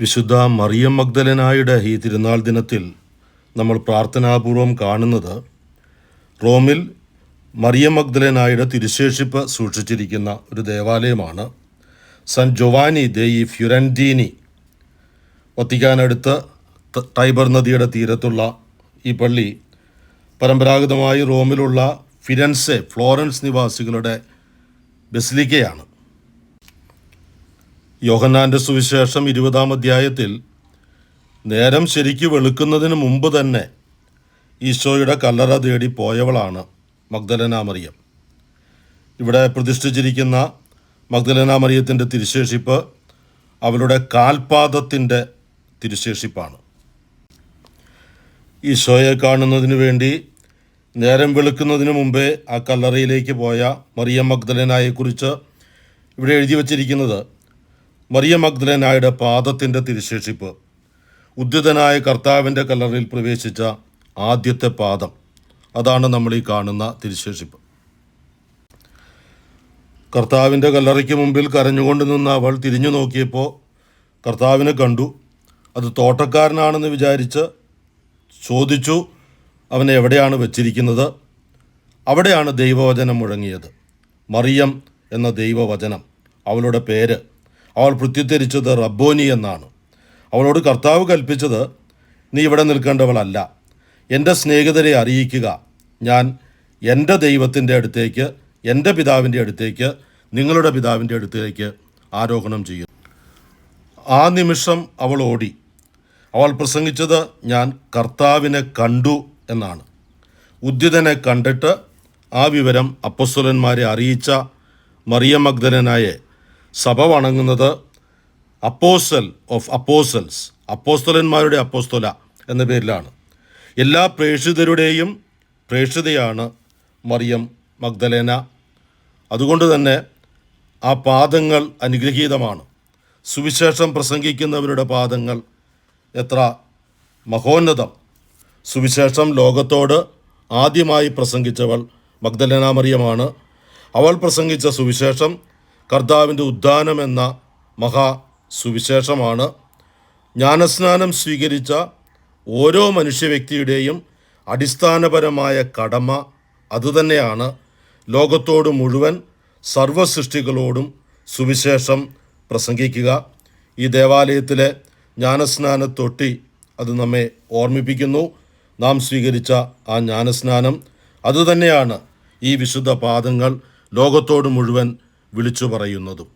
വിശുദ്ധ മറിയം മഗ്ദലനായുടെ ഈ തിരുനാൾ ദിനത്തിൽ നമ്മൾ പ്രാർത്ഥനാപൂർവം കാണുന്നത് റോമിൽ മറിയം മഗ്ദലനായുടെ തിരുശേഷിപ്പ് സൂക്ഷിച്ചിരിക്കുന്ന ഒരു ദേവാലയമാണ്. സൻ ജൊവാനി ദേയി ഈ ഫ്യുരന്റീനി വത്തിക്കാനടുത്ത് ടൈബർ നദിയുടെ തീരത്തുള്ള ഈ പള്ളി പരമ്പരാഗതമായി റോമിലുള്ള ഫിരൻസെ ഫ്ലോറൻസ് നിവാസികളുടെ ബസിലിക്കയാണ്. യോഹന്നാന്റെ സുവിശേഷം ഇരുപതാം അധ്യായത്തിൽ നേരം ശരിക്ക് വെളുക്കുന്നതിന് മുമ്പ് തന്നെ ഈശോയുടെ കല്ലറ തേടി പോയവളാണ് മഗ്ദലന മറിയം. ഇവിടെ പ്രതിഷ്ഠിച്ചിരിക്കുന്ന മഗ്ദലന മറിയത്തിന്റെ തിരുശേഷിപ്പ് അവളുടെ കാൽപാദത്തിന്റെ തിരുശേഷിപ്പാണ്. ഈശോയെ കാണുന്നതിന് വേണ്ടി നേരം വെളുക്കുന്നതിന് മുമ്പേ ആ കല്ലറയിലേക്ക് പോയ മറിയം മഗ്ദലനായെക്കുറിച്ച് ഇവിടെ എഴുതി വച്ചിരിക്കുന്നത് മറിയം മഗ്ദലനായുടെ പാദത്തിന്റെ തിരുശേഷിപ്പ് ഉദ്ധിതനായ കർത്താവിന്റെ കലറിൽ പ്രവേശിച്ച ആദ്യത്തെ പാദം. അതാണ് നമ്മൾ ഈ കാണുന്ന തിരുശേഷിപ്പ്. കർത്താവിന്റെ കല്ലറയ്ക്ക് മുമ്പിൽ കരഞ്ഞുകൊണ്ട് നിന്ന് അവൾ തിരിഞ്ഞു നോക്കിയപ്പോൾ കർത്താവിനെ കണ്ടു. അത് തോട്ടക്കാരനാണെന്ന് വിചാരിച്ച് ചോദിച്ചു അവനെ എവിടെയാണ് വച്ചിരിക്കുന്നത്? അവിടെയാണ് ദൈവവചനം മുഴങ്ങിയത്. മറിയം എന്ന ദൈവവചനം അവളുടെ പേര് അവൾ പ്രത്യുദ്ധരിച്ചത് റബ്ബോനി എന്നാണ്. അവളോട് കർത്താവ് കൽപ്പിച്ചത് നീ ഇവിടെ നിൽക്കേണ്ടവളല്ല. എന്റെ സ്നേഹിതരെ അറിയിക്കുക. ഞാൻ എന്റെ ദൈവത്തിന്റെ അടുത്തേക്ക് എന്റെ പിതാവിന്റെ അടുത്തേക്ക് നിങ്ങളുടെ പിതാവിന്റെ അടുത്തേക്ക് ആരോഹണം ചെയ്യും ആ നിമിഷം അവൾ ഓടി. അവൾ പ്രസംഗിച്ചത് ഞാൻ കർത്താവിനെ കണ്ടു എന്നാണ്. ഉദ്യുതനെ കണ്ടിട്ട് ആ വിവരം അപ്പസ്വലന്മാരെ അറിയിച്ച മറിയ മഗ്ദലനായെ സഭ വണങ്ങുന്നത് അപ്പോസൽ ഓഫ് അപ്പോസൽസ് അപ്പോസ്തലന്മാരുടെ അപ്പോസ്തല എന്ന പേരിലാണ്. എല്ലാ പ്രേക്ഷിതരുടെയും പ്രേക്ഷിതയാണ് മറിയം മഗ്ദലേന. അതുകൊണ്ട് തന്നെ ആ പാദങ്ങൾ അനുഗ്രഹീതമാണ്. സുവിശേഷം പ്രസംഗിക്കുന്നവരുടെ പാദങ്ങൾ എത്ര മഹോന്നതം. സുവിശേഷം ലോകത്തോട് ആദ്യമായി പ്രസംഗിച്ചവൾ മഗ്ദലേന മറിയമാണ്. അവൾ പ്രസംഗിച്ച സുവിശേഷം കർത്താവിന്റെ ഉദ്ധാനം എന്ന മഹാ സുവിശേഷമാണ്. ജ്ഞാനസ്നാനം സ്വീകരിച്ച ഓരോ മനുഷ്യ വ്യക്തിയുടെയും അടിസ്ഥാനപരമായ കടമ അതുതന്നെയാണ്. ലോകത്തോട് മുഴുവൻ സർവസൃഷ്ടികളോടും സുവിശേഷം പ്രസംഗിക്കുക. ഈ ദേവാലയത്തിലെ ജ്ഞാനസ്നാന തൊട്ടി അത് നമ്മെ ഓർമ്മിപ്പിക്കുന്നു. നാം സ്വീകരിച്ച ആ ജ്ഞാനസ്നാനം അതുതന്നെയാണ് ഈ വിശുദ്ധ പാദങ്ങൾ ലോകത്തോട് മുഴുവൻ വിളിച്ചു പറയുന്നതും